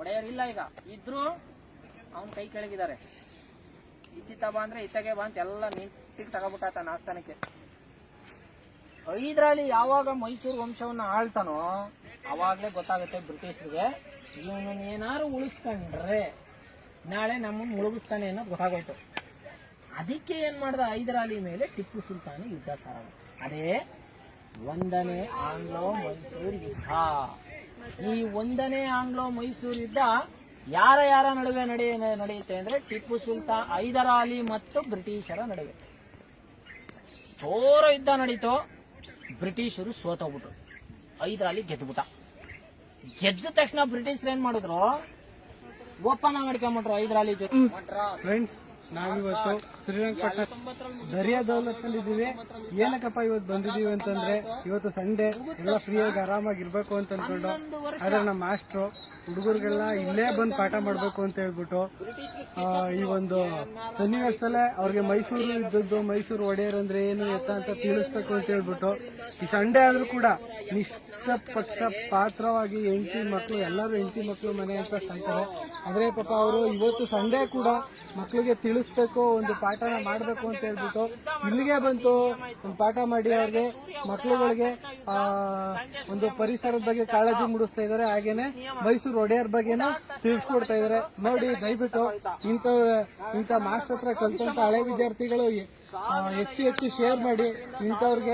ಒಡೆಯರ್ ಇಲ್ಲ ಈಗ. ಇದ್ರು ಅವನ್ ಕೈ ಕೆಳಗಿದ್ದಾರೆ ಇತ್ತಿತ್ತ ಬಾ ಅಂದ್ರೆ ಇತ್ತಗೆ ಬಾ ಅಂತ ಎಲ್ಲ ನಿಂತಿಗೆ ತಗೋಬಿಟ್ಟಾತ ನಾಸ್ತಾನಕ್ಕೆ. ಹೈದರಾಲಿ ಯಾವಾಗ ಮೈಸೂರು ವಂಶವನ್ನ ಆಳ್ತಾನೋ ಅವಾಗ್ಲೇ ಗೊತ್ತಾಗುತ್ತೆ ಬ್ರಿಟಿಷರಿಗೆ. ಇವನನ್ನ ಏನಾರು ಉಳಿಸ್ಕೊಂಡ್ರೆ ನಾಳೆ ನಮ್ಮನ್ನು ಮುಳುಗಿಸ್ತಾನೆ ಅನ್ನೋದು ಗೊತ್ತಾಗೋಯ್ತು. ಅದಕ್ಕೆ ಏನ್ ಮಾಡ್ದ ಹೈದರಾಲಿ ಮೇಲೆ ಟಿಪ್ಪು ಸುಲ್ತಾನ ಯುದ್ಧ ಸಾರ. ಅದೇ ಒಂದನೇ ಆಂಗ್ಲೋ ಮೈಸೂರು ಯುದ್ಧ. ಈ ಒಂದನೇ ಆಂಗ್ಲೋ ಮೈಸೂರು ಯುದ್ಧ ಯಾರ ಯಾರ ನಡುವೆ ನಡೆಯ ನಡೆಯುತ್ತೆ ಅಂದ್ರೆ ಟಿಪ್ಪು ಸುಲ್ತಾನ್ ಹೈದರಾಲಿ ಮತ್ತು ಬ್ರಿಟಿಷರ ನಡುವೆ. ಜೋರ ಯುದ್ಧ ನಡೀತು. ಬ್ರಿಟಿಷರು ಸೋತೋಗ್ಬಿಟ್ರು. ಹೈದರಾಲಿ ಗೆದ್ಬಿಟ್ಟ. ಗೆದ್ದ ತಕ್ಷಣ ಬ್ರಿಟಿಷರು ಏನ್ ಮಾಡಿದ್ರು? ಒಪ್ಪಂದ ಮಾಡ್ಕೊಂಬಿಟ್ರು ಹೈದರಾಲಿ ಜೊತೆ. ನಾವಿವತ್ತು ಶ್ರೀರಂಗಪಟ್ಟಣ ದರಿಯಾ ದೌಲತ್ನಲ್ಲಿ ಇದ್ದೀವಿ ಏನಕ್ಕಪ್ಪ ಇವತ್ತು ಬಂದಿದೀವಿ ಅಂತಂದ್ರೆ, ಇವತ್ತು ಸಂಡೇ, ಎಲ್ಲ ಫ್ರೀಯಾಗಿ ಆರಾಮಾಗಿ ಇರ್ಬೇಕು ಅಂತ ಅನ್ಕೊಂಡು ಆದ್ರೆ ನಮ್ಮ ಮಾಸ್ಟ್ರು, ಹುಡುಗರಿಗೆಲ್ಲ ಇಲ್ಲೇ ಬಂದು ಪಾಠ ಮಾಡ್ಬೇಕು ಅಂತ ಹೇಳ್ಬಿಟ್ಟು ಈ ಒಂದು ಸನ್ನಿವೇಶದಲ್ಲೇ ಅವ್ರಿಗೆ ಮೈಸೂರು ಇದ್ದದ್ದು ಮೈಸೂರು ಒಡೆಯರ್ ಅಂದ್ರೆ ಏನು ಎತ್ತ ಅಂತ ತಿಳಿಸ್ಬೇಕು ಅಂತ ಹೇಳ್ಬಿಟ್ಟು, ಈ ಸಂಡೇ ಆದ್ರೂ ಕೂಡ ನಿಷ್ಪಕ್ಷ ಪಾತ್ರವಾಗಿ ಹೆಂಡತಿ ಮಕ್ಕಳು ಎಲ್ಲರೂ ಹೆಂಡತಿ ಮಕ್ಕಳು ಮನೆ ಅಂತ ಸಾಯ್ತಾರೆ. ಆದರೆ ಪಾಪ ಅವರು ಇವತ್ತು ಸಂಡೇ ಕೂಡ ಮಕ್ಕಳಿಗೆ ತಿಳಿಸ್ಬೇಕು, ಒಂದು ಪಾಠನ ಮಾಡಬೇಕು ಅಂತ ಹೇಳ್ಬಿಟ್ಟು ಇಲ್ಲಿಗೆ ಬಂತು. ಒಂದು ಪಾಠ ಮಾಡಿ ಅವ್ರಿಗೆ ಮಕ್ಕಳುಗಳಿಗೆ ಒಂದು ಪರಿಸರದ ಬಗ್ಗೆ ಕಾಳಜಿ ಮೂಡಿಸ್ತಾ ಇದ್ದಾರೆ. ಹಾಗೇನೆ ಮೈಸೂರು ಒಡೆಯರ್ ಬಗ್ಗೆನ ತಿಳಿಸ್ಕೊಡ್ತಾ ಇದ್ದಾರೆ. ನೋಡಿ, ದಯವಿಟ್ಟು ಇಂಥ ಇಂಥ ಮಾಸ್ಟರ್ ಹತ್ರ ಕಲ್ತಂತ ಹಳೆ ವಿದ್ಯಾರ್ಥಿಗಳು ಹೆಚ್ಚು ಹೆಚ್ಚು ಶೇರ್ ಮಾಡಿ ಇಂಥವ್ರಿಗೆ